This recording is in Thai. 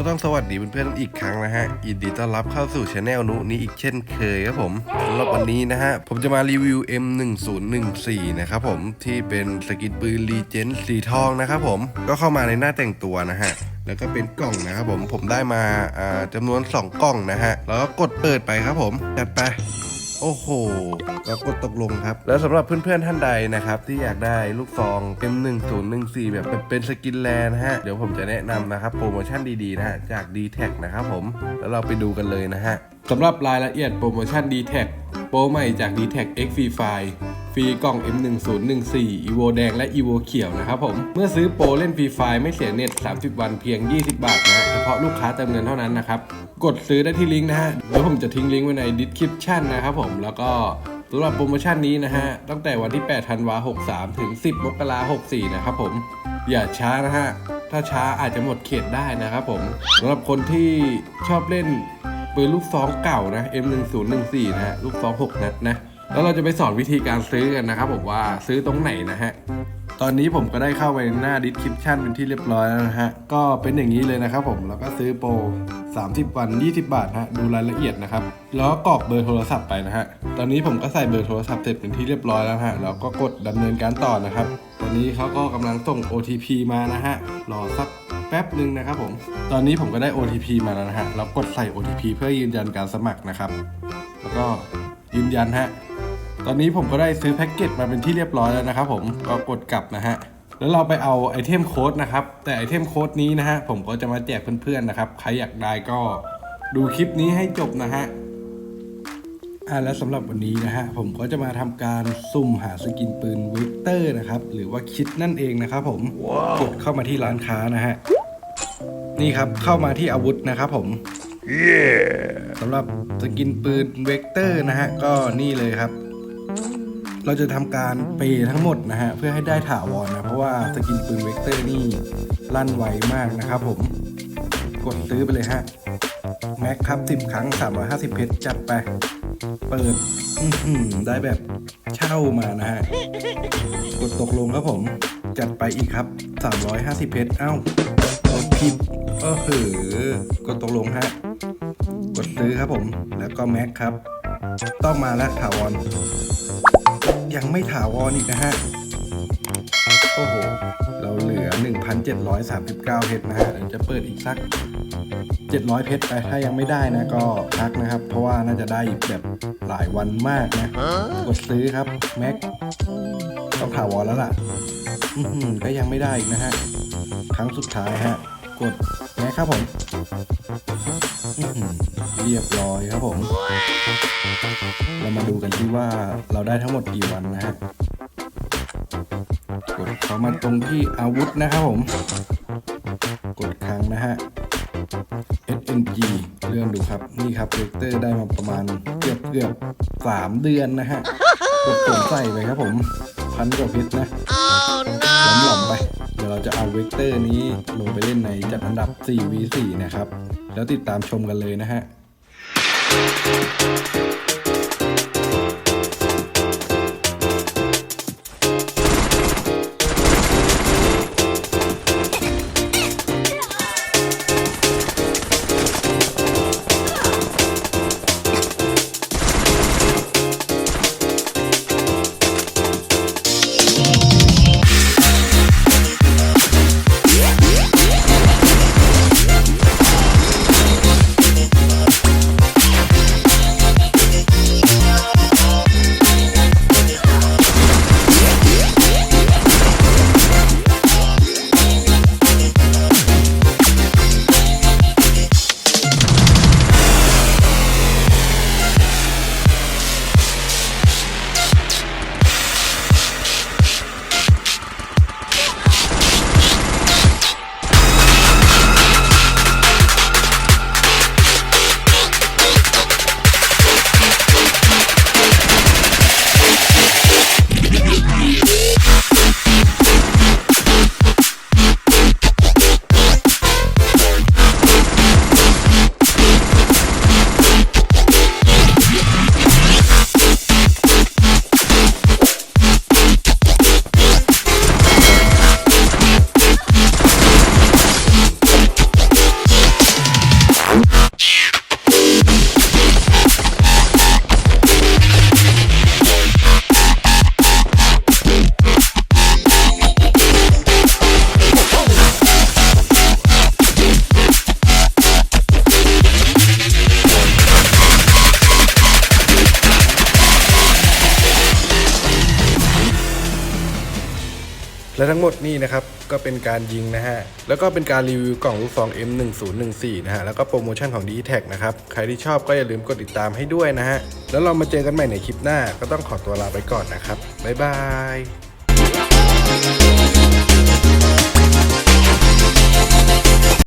ก็ต้องสวัสดีเพื่อนๆอีกครั้งนะฮะยินดีต้อนรับเข้าสู่ช anel นุนี้อีกเช่นเคยครับผมสำหรับวันนี้นะฮะ ผมจะมารีวิว M1014 นะครับผมที่เป็นสกินปืนรีเจนสีทองนะครับผมก็เข้ามาในหน้าแต่งตัวนะฮะแล้วก็เป็นกล่องนะครับผมผมได้มาอ่าจำนวน 2 กล่องนะฮะ แล้วก็กดเปิดไปครับผมจัดไป โอ้โหก็กดตกลงครับ แล้วสำหรับเพื่อนๆท่านใดนะครับที่อยากได้ลูกซอง M1014 แบบเป็นเป็นสกินแลนนะฮะ เดี๋ยวผมจะแนะนำนะครับโปรโมชั่นดีๆนะฮะจาก d t แทนะครับผม แล้วเราไปดูกันเลยนะฮะสำหรับรายละเอียดโปรโมชั่น d t แทโปรใหม่จาก d t แท X Free Fire ฟ รีกล่อง M1014 EVO แดงและ EVO เขียวนะครับผม เมื่อซื้อโปรเล่นฟรีไฟไม่เสียเน็ต 30 วันเพียง 20 บาทนะเฉพาะลูกค้าเติมเงินเท่านั้นนะครับ กดซื้อได้ที่ลิงก์นะฮะเดี๋ยวผมจะทิ้งลิงก์ไว้ใน description นะครับผมแล้วก็สำหรับโปรโมชั่นนี้นะฮะ ตั้งแต่วันที่ 8 ธันวา 63 ถึง 10 มกราคม 64 นะครับผม อย่าช้านะฮะ ถ้าช้าอาจจะหมดเขตได้นะครับผมสำหรับคนที่ชอบเล่นปืนลูกซองเก่านะ M1014 นะฮะ ลูกซอง 6 นัดนะ แล้วเราจะไปสอนวิธีการซื้อกันนะครับผมว่าซื้อตรงไหนนะฮะตอนนี้ผมก็ได้เข้าไปหน้า description เป็นที่เรียบร้อยแล้วนะฮะ ก็เป็นอย่างนี้เลยนะครับผมแล้วก็ซื้อโปร 30 วัน 20 บาทฮะ ดูรายละเอียดนะครับ แล้วก็กรอกเบอร์โทรศัพท์ไปนะฮะ ตอนนี้ผมก็ใส่เบอร์โทรศัพท์เสร็จเป็นที่เรียบร้อยแล้วฮะ แล้วก็กดดำเนินการต่อนะครับ ตอนนี้เขาก็กำลังส่ง OTP มานะฮะ รอสักแป๊บหนึ่งนะครับผม ตอนนี้ผมก็ได้ OTP มาแล้วนะฮะ เรากดใส่ OTP เพื่อยืนยันการสมัครนะครับ แล้วก็ยืนยันฮะ ตอนนี้ผมก็ได้ซื้อแพ็กเกจมาเป็นที่เรียบร้อยแล้วนะครับผมก็กดกลับนะฮะแล้วเราไปเอาไอเทมโค้ดนะครับ แต่ไอเทมโค้ดนี้นะฮะผมก็จะมาแจกเพื่อนๆนะครับ ใครอยากได้ก็ดูคลิปนี้ให้จบนะฮะอ่าแล้วสำหรับวันนี้นะฮะผมก็จะมาทำการสุ่มหาสกินปืนเวกเตอร์นะครับ หรือว่าคิดนั่นเองนะครับผมกดเข้ามาที่ร้านค้านะฮะ นี่ครับเข้ามาที่อาวุธนะครับผมสำหรับสกินปืนเวกเตอร์นะฮะก็นี่เลยครับ เราจะทำการเปย์ทั้งหมดนะฮะเพื่อให้ได้ถาวรนะ เพราะว่าสกินปืนเวกเตอร์นี่ลั่นไวมากนะครับผม กดซื้อไปเลยฮะ แม็กครับ 10 ครั้ง 350 เพชรจัดไป เปิดได้แบบเช่ามานะฮะ กดตกลงครับผม จัดไปอีกครับ 350 เพชรเอ้ากดผิดเออเหอกดตกลงฮะ กดซื้อครับผม แล้วก็แม็กครับ ต้องมาแล้วถาวร ยังไม่ถาวรอีกนะฮะ โอ้โห เราเหลือ 1,739 เพชรนะฮะเดี๋ยวจะเปิดอีกสัก 700 เพชรไป ถ้ายังไม่ได้นะก็พักนะครับ เพราะว่าน่าจะได้แบบหลายวันมากนะ กดซื้อครับ แม็กต้องถาวรแล้วล่ะ ก็ยังไม่ได้อีกนะฮะ ครั้งสุดท้ายฮะ กดแม็กครับผมอื้อหือเรียบร้อยครับผม เรามาดูกันที่ว่าเราได้ทั้งหมดกี่วันนะฮะกดเข้ามาตรงที่อาวุธนะครับผม กดครั้งนะฮะ SNG เลื่อนดูครับ นี่ครับเวกเตอร์ได้มาประมาณเกือบเกือบสามเดือนนะฮะ กดตุ่มใส่ไปครับผม พันกว่าเพชรนะหลอมๆไป เดี๋ยวเราจะเอาเวกเตอร์นี้ลงไปเล่นในจัดอันดับ 4v4 นะครับ แล้วติดตามชมกันเลยนะฮะ และทั้งหมดนี่นะครับก็เป็นการยิงนะฮะ แล้วก็เป็นการรีวิวกล่องลูกซอง M1014 นะฮะ แล้วก็โปรโมชั่นของ d t แทนะครับ ใครที่ชอบก็อย่าลืมกดติดตามให้ด้วยนะฮะ แล้วเรามาเจอกันใหม่ในคลิปหน้า ก็ต้องขอตัวลาไปก่อนนะครับ บ๊ายบาย